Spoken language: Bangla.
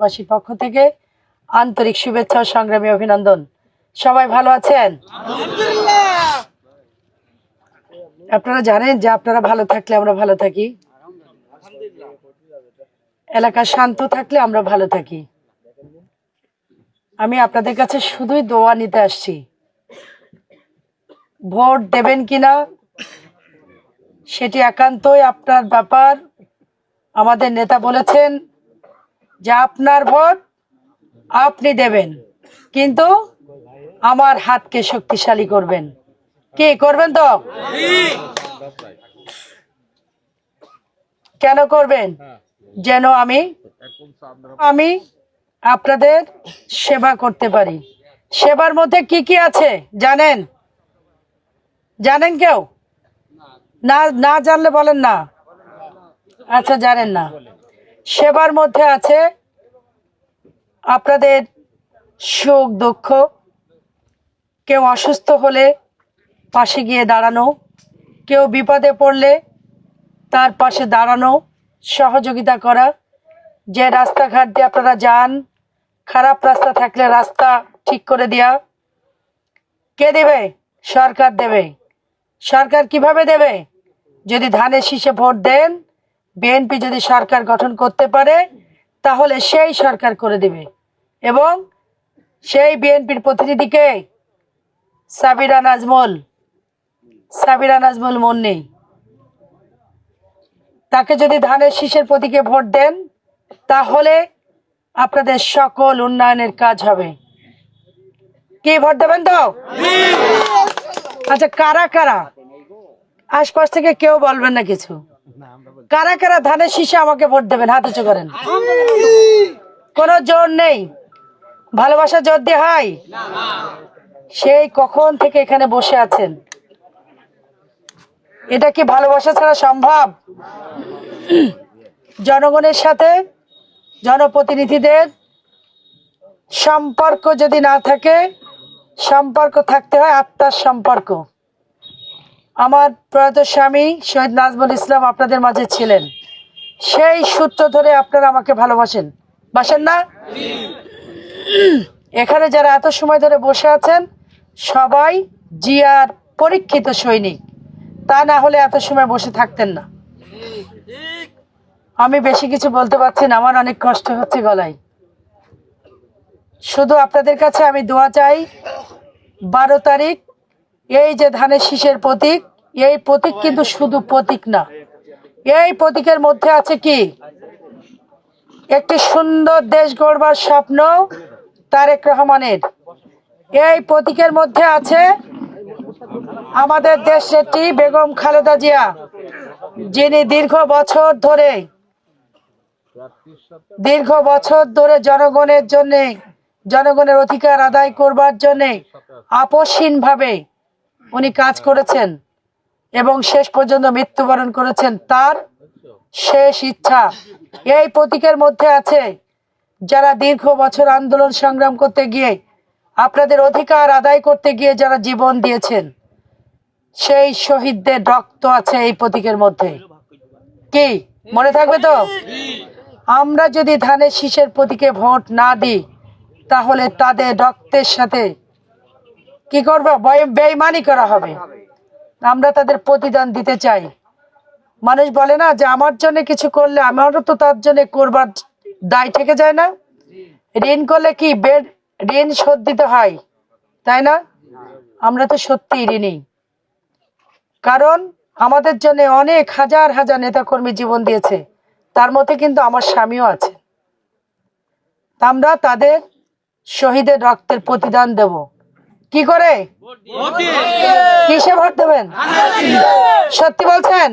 বাসীর পক্ষ থেকে আন্তরিক শুভেচ্ছা ও সংগ্রামী অভিনন্দন। সবাই ভালো আছেন? আপনারা জানেন যে আপনারা ভালো থাকলে আমরা ভালো থাকি? এলাকা শান্ত থাকলে আমরা ভালো থাকি। আমি আপনাদের কাছে শুধুই দোয়া নিতে আসছি। ভোট দেবেন কিনা সেটি একান্তই আপনার ব্যাপার। আমাদের নেতা বলেছেন যে, আপনার ভোট আপনি দেবেন, কিন্তু আমার হাতকে শক্তিশালী করবেন। কি করবেন তো? কেন করবেন? যেন আমি আমি আপনাদের সেবা করতে পারি। সেবার মধ্যে কি কি আছে, জানেন? জানেন কেউ? না না জানলে বলেন না। আচ্ছা জানেন না। সেবার মধ্যে আছে আপনাদের সুখ, দুঃখ। কেউ অসুস্থ হলে পাশে গিয়ে দাঁড়ানো, কেউ বিপদে পড়লে তার পাশে দাঁড়ানো, সহযোগিতা করা। যে রাস্তাঘাট দিয়ে আপনারা যান, খারাপ রাস্তা থাকলে রাস্তা ঠিক করে দেয়া। কে দেবে? সরকার দেবে। সরকার কীভাবে দেবে? যদি ধানের শীষে ভোট দেন, বিএনপি যদি সরকার গঠন করতে পারে, তাহলে সেই সরকার করে দেবে। এবং সেই বিএনপির প্রতিনিধিকে সাবিরা নাজমুল। সাবিরা নাজমুল মুন্নি তাকে যদি ধানের শীষের প্রতীকে ভোট দেন, তাহলে আপনাদের সকল উন্নয়নের কাজ হবে। কি ভোট দেবেন তো? আচ্ছা কারা কারা? আশপাশ থেকে কেউ বলবেন না কিছু। কারা কারা ধানের শীষে আমাকে ভোট দেবেন, হাত উঁচু করেন। কোনো জোর নেই। ভালোবাসা জোর দিয়ে হয়, সেই কখন থেকে এখানে বসে আছেন? এটা কি ভালোবাসা ছাড়া সম্ভব? জনগণের সাথে, জনপ্রতিনিধিদের সম্পর্ক যদি না থাকে সম্পর্ক থাকতে হয় আত্মার সম্পর্ক। আমার প্রয়াত স্বামী শহীদ নাজমুল ইসলাম আপনাদের মাঝে ছিলেন। সেই সূত্র ধরে আপনারা আমাকে ভালোবাসেন। বাসেন না? এখানে যারা এত সময় ধরে বসে আছেন, সবাই জিয়ার পরীক্ষিত সৈনিক। তা না হলে এত সময় বসে থাকতেন না। আমি বেশি কিছু বলতে পারছি না, আমার অনেক কষ্ট হচ্ছে গলায়। শুধু আপনাদের কাছে আমি দোয়া চাই বারো তারিখ, এই যে ধানের শীষের প্রতীক, এই প্রতীক কিন্তু শুধু প্রতীক না। এই প্রতীকের মধ্যে আছে কি? একটি সুন্দর দেশ গড়বার স্বপ্ন তারেক রহমানের। এই প্রতীকের মধ্যে আছে আমাদের দেশ নেত্রী বেগম খালেদা জিয়া, যিনি দীর্ঘ বছর ধরে, দীর্ঘ বছর ধরে জনগণের জন্য জনগণের অধিকার আদায় করবার জন্য আপসহীন ভাবে উনি কাজ করেছেন এবং শেষ পর্যন্ত মৃত্যুবরণ করেছেন তার শেষ ইচ্ছা। এই প্রতীকের মধ্যে আছে যারা দীর্ঘ বছর আন্দোলন সংগ্রাম করতে গিয়ে আপনাদের অধিকার আদায় করতে গিয়ে যারা জীবন দিয়েছেন সেই শহীদদের রক্ত আছে এই প্রতীকের মধ্যে। কি? মনে থাকবে তো? আমরা যদি ধানের শীষের প্রতীকে ভোট না দিই তাহলে তাদের রক্তের সাথে কি করব? বেইমানি করা হবে। আমরা তাদের প্রতিদান দিতে চাই। মানুষ বলে না যে, আমার জন্য কিছু করলে আমারও তো তার জন্য করবার দায় থেকে যায় না। ঋণ করলে কি বেড ঋণ শোধ দিতে হয়, তাই না? আমরা তো সত্যি ঋণী। কারণ আমাদের জন্য অনেক হাজার হাজার নেতাকর্মী জীবন দিয়েছে। তার মধ্যে কিন্তু আমার স্বামীও আছে আমরা তাদের শহীদের রক্তের প্রতিদান দেব। কি করে? কিসে ভোট দেবেন? সত্যি বলছেন?